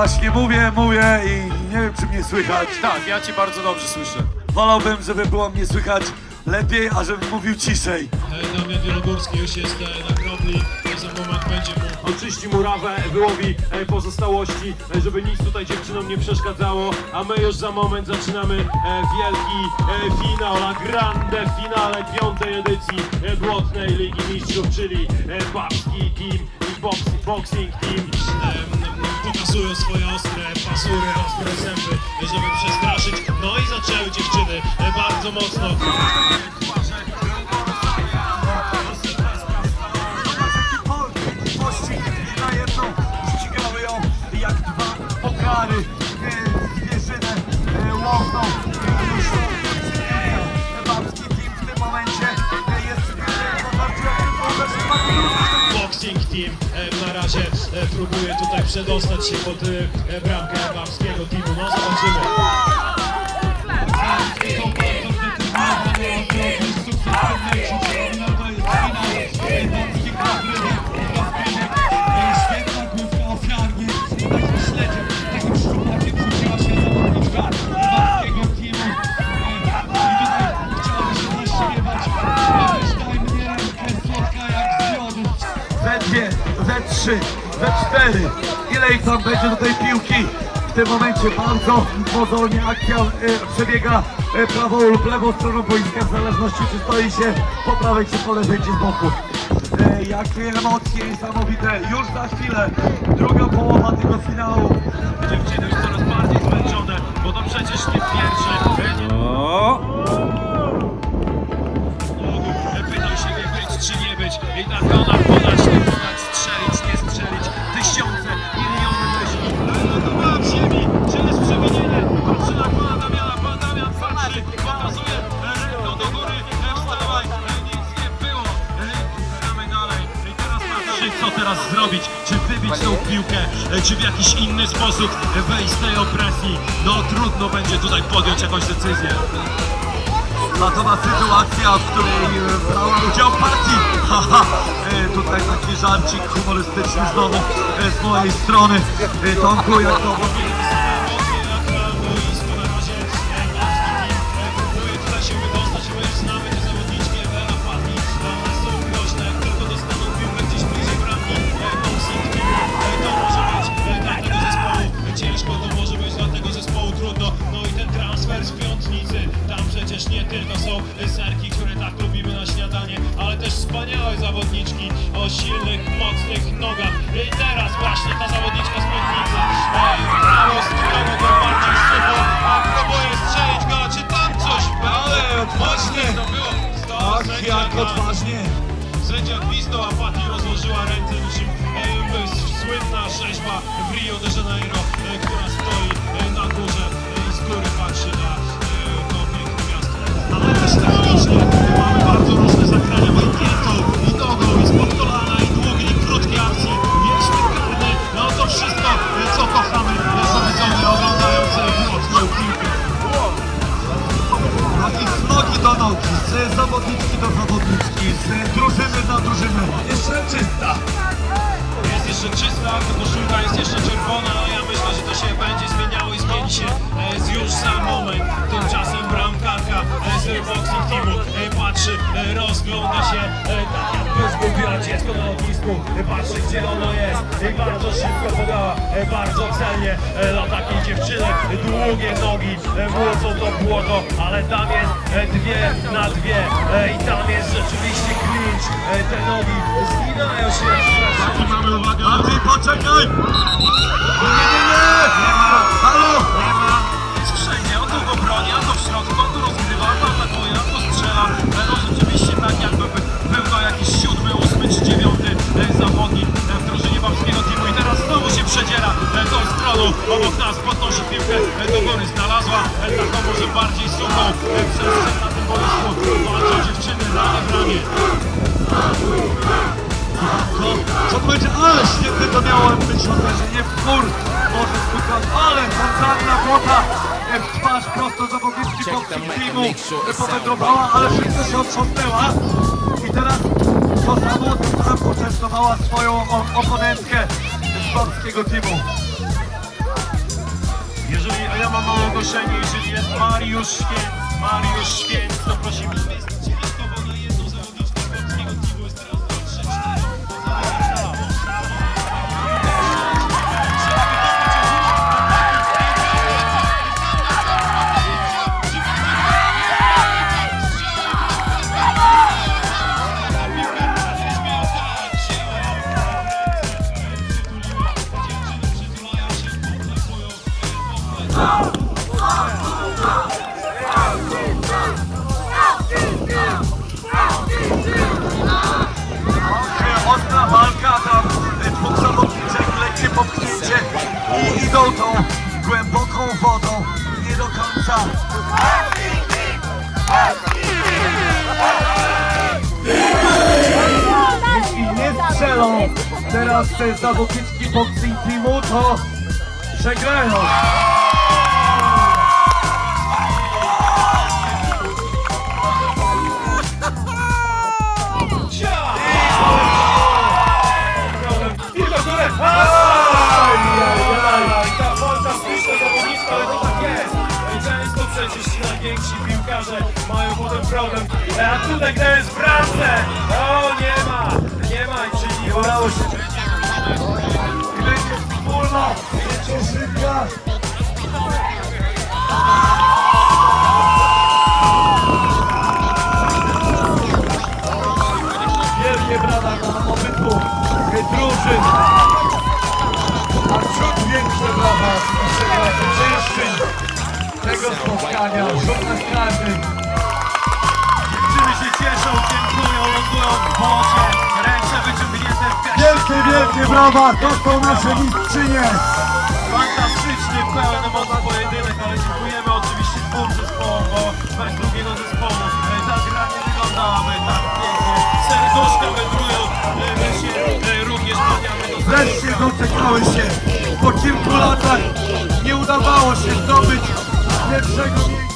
właśnie mówię, mówię i nie wiem, czy mnie słychać. Tak, ja cię bardzo dobrze słyszę. Wolałbym, żeby było mnie słychać lepiej, a żebym mówił ciszej. Damian Wielogórski już jest e, na grobli, za moment będzie mu Oczyści murawę, wyłowi e, pozostałości, e, żeby nic tutaj dziewczynom nie przeszkadzało, a my już za moment zaczynamy wielki finał, la grande finale piątej edycji Błotnej Ligi Mistrzów, czyli Babski Team i box, Boxing Team. Pokazują swoje ostre pasury, ostre zęby, żeby przestraszyć. No i zaczęły dziewczyny e, bardzo mocno. E, Zwierzynę łowną. Babski team w tym momencie jest Boxing Team e, na razie e, próbuje tutaj przedostać się pod e, bramkę babskiego teamu. No zobaczymy. We cztery. Ile ich tam będzie do tej piłki? W tym momencie bardzo mozolnie akcja e, przebiega e, prawą lub lewą stroną boiska w zależności czy stoi się po prawej czy po lewej czy z boku. E, jakie emocje niesamowite. Już za chwilę druga połowa tego finału. Dziewczyny już coraz bardziej zmęczone, bo to przecież nie pierwsze. Patrzy, co teraz zrobić? Czy wybić tą piłkę, e, czy w jakiś inny sposób wejść z tej opresji? No trudno będzie tutaj podjąć jakąś decyzję. Matowa sytuacja, w której e, brała udział partii. Haha, e, tutaj taki żarcik humorystyczny znowu z mojej strony. Tomku, jak to wspaniałe zawodniczki o silnych, mocnych nogach. I teraz właśnie ta zawodniczka z piątnicy. Ej, Prawo prawo to bardziej szybko, a próbuje strzelić go, czy tam coś Ale odważnie to było. Stała Tak, jak odważnie. Sędzia gwizdał, a Patti rozłożyła ręce niczym słynna rzeźba w Rio de Janeiro, e, która stoi e, na górze e, i z góry patrzy na do z zawodniczki do zawodniczki, z drużyny na drużynę. Jeszcze czysta. Jest jeszcze czysta, koszulka jest jeszcze czerwona, ale ja myślę, że to się będzie zmieniało i zmieni się e, już za moment. Tymczasem bramkarka e, z boxing teamu e, patrzy, rozgląda się tak jakby zgubiła dziecko na lotnisku. E, patrzy gdzie ono jest i bardzo szybko podała, e, bardzo celnie e, dla takiej dziewczyny. E, Długie nogi e, młocą to błoto, ale tam jest e, dwie na dwie e, i tam jest rzeczywiście clinch. E, Te nogi zginają się. Mamy uwagę. Andrzej, poczekaj! Nie, nie, nie! Halo! Ale świetne to miało być uderzenie w mur. Może skutać, ale fontanna błota w twarz prosto zawodniczki boxing teamu powędrowała, ale szybko się otrząsnęła. I teraz to samo, tam poczęstowała swoją oponentkę z polskiego teamu. ja mam małe ogłoszenie, jeżeli jest Mariusz Święc, Mariusz Święc, to prosimy. I idą tą głęboką wodą, nie do końca. Jeśli nie strzelą teraz te zawodniczki boxing teamu, to przegrają. I do! Najwięksi piłkarze mają potem problem. A tutaj gra jest w bramce! O, nie ma! Nie ma czyli Udało się. Tego spotkania. Rzut na. Dziewczyny się cieszą, dziękują, lądują w wodzie, ręce wyciągnięte w gaśnie. Wielkie, wielkie brawa, to są nasze mistrzynie. Fantastyczny, pełen emocji pojedynek, ale dziękujemy oczywiście dwóm zespołom, bo bez drugiego zespołu e, ta gra nie wyglądałaby tak pięknie. Serduszka wędrują, e, my się e, również kłaniamy do Wreszcie doczekały się. Po kilku pierwszego miejsca.